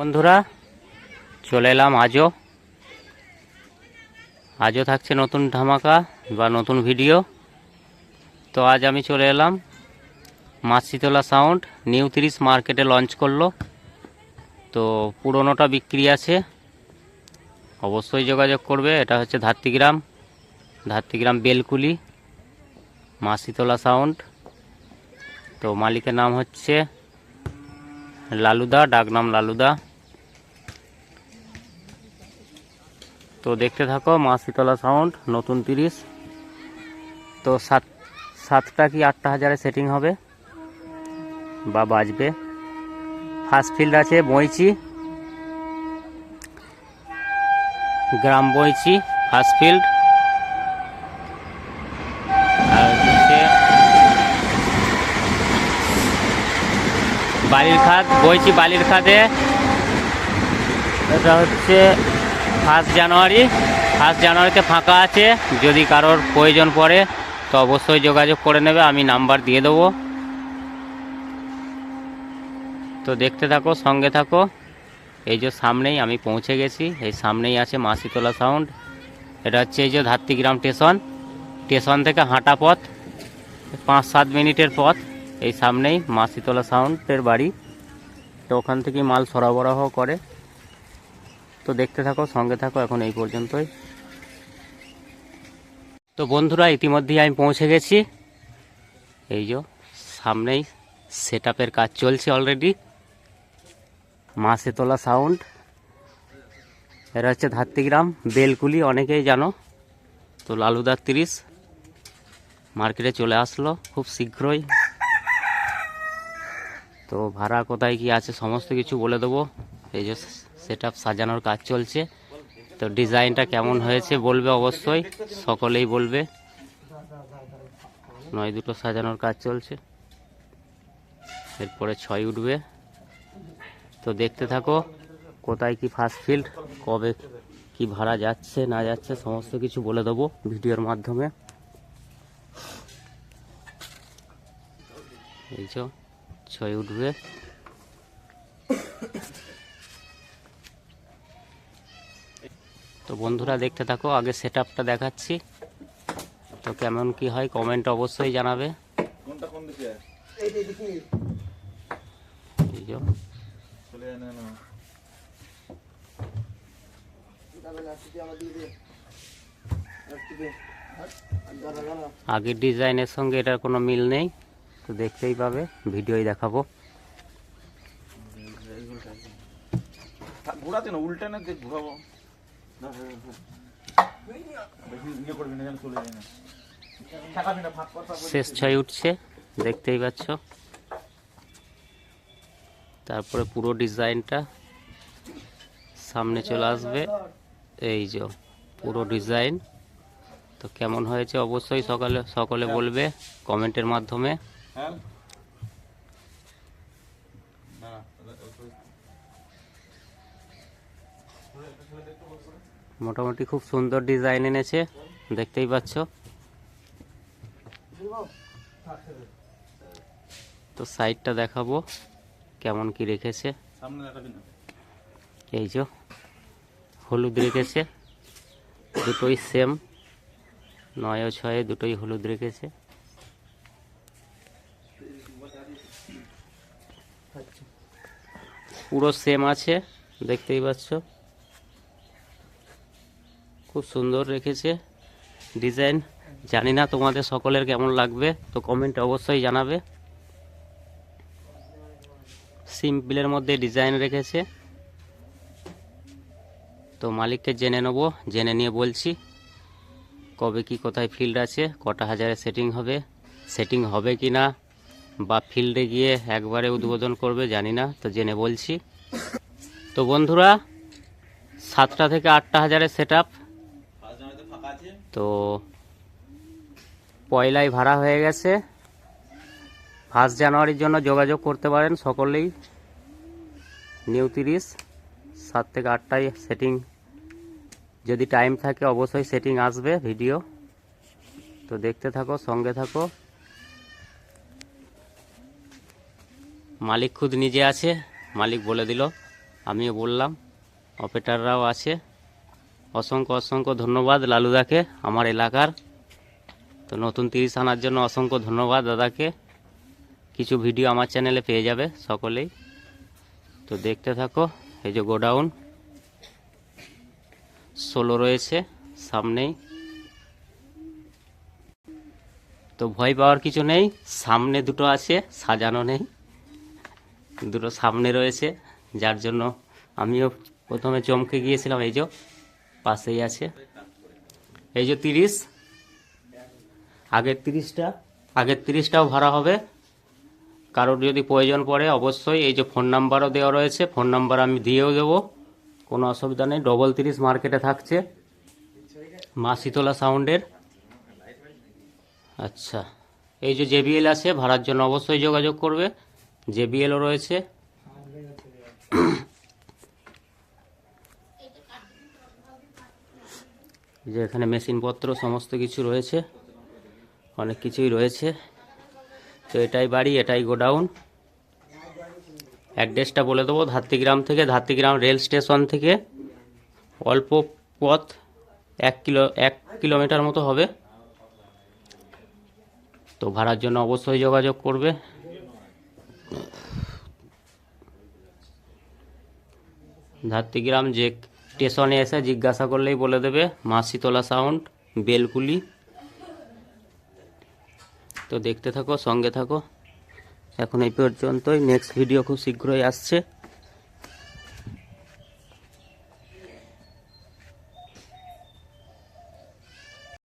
বন্ধুরা, চলে এলাম আজও। আজও থাকছে নতুন ধামাকা বা নতুন ভিডিও। তো আজ আমি চলে এলাম মাসিতলা সাউন্ড, নিউ তিরিশ মার্কেটে লঞ্চ করল। তো পুরোনোটা বিক্রি আছে। অবশ্যই যোগাযোগ করবে, এটা হচ্ছে ধাত্রিগ্রাম ধাত্রিগ্রাম বেলকুলি, মাসিতলা সাউন্ড। তো মালিকের নাম হচ্ছে লালুদা, ডাকনাম লালুদা। তো দেখতে থাকো, মা শীতলা সাউন্ড নতুন তিরিশ। তো সাত, সাতটা কি আটটা হাজারে সেটিং হবে? বা বাজবে। ফার্স্ট ফিল্ড আছে বইচি। গ্রাম বইচি ফার্স্ট ফিল্ড বালির খাদ বইছি বালির খাদে। এটা হচ্ছে ফার্স্ট জানুয়ারি। ফার্স্ট জানুয়ারিতে ফাঁকা আছে। যদি কারোর প্রয়োজন পড়ে, তো অবশ্যই যোগাযোগ করে নেবে। আমি নাম্বার দিয়ে দেবো। তো দেখতে থাকো, সঙ্গে থাকো। এই যে সামনেই আমি পৌঁছে গেছি। এই সামনেই আছে মাসিতলা সাউন্ড। এটা হচ্ছে এই যে ধাত্রিগ্রাম স্টেশন। স্টেশন থেকে হাঁটা পথ। পাঁচ সাত মিনিটের পথ। এই সামনেই মাসিতলা সাউন্ডের বাড়ি। তো ওখান থেকেই মাল সরবরাহ করে। তো দেখতে থাকো, সঙ্গে থাকো, এখন এই পর্যন্তই। তো বন্ধুরা, ইতিমধ্যেই আমি পৌঁছে গেছি। এই যে, সামনেই সেট কাজ চলছে অলরেডি মাসে তোলা সাউন্ড এরা হচ্ছে ধাত্রিগ্রাম, বেলকুলি, অনেকেই জানো। তো লালুদার তিরিশ, মার্কেটে চলে আসলো, খুব শীঘ্রই। তো ভাড়া কোথায় কি আছে, সমস্ত কিছু বলে দেবো। এই যে সেট সাজানোর কাজ চলছে। তো ডিজাইনটা কেমন হয়েছে বলবে অবশ্যই, সকলেই বলবে। নয় দুটো সাজানোর কাজ চলছে। এরপরে ছয় উঠবে। তো দেখতে থাকো, কোথায় কি ফার্স্ট ফিল্ড কবে কি ভাড়া যাচ্ছে, না যাচ্ছে, সমস্ত কিছু বলে দেবো ভিডিওর মাধ্যমে। এই ছয় উঠবে। তো বন্ধুরা দেখতে থাকো আগে সেট দেখাচ্ছি। তো কেমন কি হয় কমেন্ট অবশ্যই জানাবে। আগের ডিজাইনের সঙ্গে এটার কোনো মিল নেই তো দেখতেই পাবে ভিডিওই দেখাবো। ঘোরাতে না উল্টে না দেখ ঘোরাবো শেষ ছয় উঠছে দেখতেই পাচ্ছ তারপরে পুরো ডিজাইনটা সামনে চলে আসবে এই যে পুরো ডিজাইন তো কেমন হয়েছে অবশ্যই সকালে সকলে বলবে কমেন্টের মাধ্যমে হ্যাঁ মোটামুটি খুব সুন্দর ডিজাইন এনেছে দেখতেই পাচ্ছ। তো সাইডটা দেখাবো কেমন কি রেখেছে। এই যে হলুদ রেখেছে দুটোই সেম নয় ও ছয়ে দুটোই হলুদ রেখেছে। পুরো সেম আছে দেখতেই পাচ্ছ। খুব সুন্দর রেখেছে ডিজাইন। জানি না তোমাদের সকলের কেমন লাগবে, তো কমেন্টে অবশ্যই জানাবে। সিম্পলের মধ্যে ডিজাইন রেখেছে। তো মালিককে জেনে নেব, জেনে নিয়ে বলছি কবে কি কোথায় ফিল্ড আছে, কটা হাজারে সেটিং হবে সেটিং হবে কি না, বা ফিল্ডে গিয়ে একবারে উদ্বোধন করবে জানি না, তো জেনে বলছি। তো বন্ধুরা, সাতটা থেকে আটটা হাজারের সেট আপ ফার্স্ট জানুয়ারিতে ফাঁকা আছে তো পয়লাই ভাড়া হয়ে গেছে। ফার্স্ট জানুয়ারির জন্য যোগাযোগ করতে পারেন সকলেই। নিউ তিরিশ, সাত থেকে আটটায় সেটিং যদি টাইম থাকে অবশ্যই সেটিং আসবে ভিডিও তো দেখতে থাকো, সঙ্গে থাকো। মালিক খুদ নিজে আছে, মালিক বলে দিল। আমিও বললাম অপারেটাররাও আছে। অসংখ্য অসংখ্য ধন্যবাদ লালুদাকে, আমার এলাকার। তো নতুন তিরিশ আনার জন্য অসংখ্য ধন্যবাদ দাদাকে। কিছু ভিডিও আমার চ্যানেলে পেয়ে যাবে সকলেই। তো দেখতে থাকো, এই যে গোডাউন। ষোলো রয়েছে, সামনেই। তো ভয় পাওয়ার কিছু নেই, সামনে দুটো আছে, সাজানো নেই। দুটো সামনে রয়েছে, যার জন্য আমিও প্রথমে চমকে গিয়েছিলাম, এই যে পাশেই আছে। এই যে তিরিশ। আগের তিরিশটা। আগের তিরিশটাও ভাড়া হবে। কারোর যদি প্রয়োজন পড়ে, অবশ্যই এই যে ফোন নাম্বারও দেওয়া রয়েছে। ফোন নাম্বার আমি দিয়েও দেবো। কোনো অসুবিধা নেই। ডবল তিরিশ মার্কেটে থাকছে। মা শীতলা সাউন্ডের আচ্ছা। এই যে জেবিএল আছে, ভাড়ার জন্য অবশ্যই যোগাযোগ করবে। জেবিএলও রয়েছে। যে এখানে মেশিনপত্র, সমস্ত কিছু রয়েছে। অনেক কিছুই রয়েছে। তো এটাই বাড়ি, এটাই গোডাউন। অ্যাড্রেসটা বলে দেবো, ধাত্রিগ্রাম থেকে, ধাত্রিগ্রাম রেল স্টেশন থেকে। অল্প পথ, এক কিলো, এক কিলোমিটার মতো হবে। তো ভাড়ার জন্য অবশ্যই যোগাযোগ করবে। ধাত্রিগ্রাম যে স্টেশনে এসে জিজ্ঞাসা করলেই বলে দেবে মা শীতলা সাউন্ড বেলকুলি। তো দেখতে থাকো, সঙ্গে থাকো। এখন এই পর্যন্তই। নেক্সট ভিডিও খুব শীঘ্রই আসছে।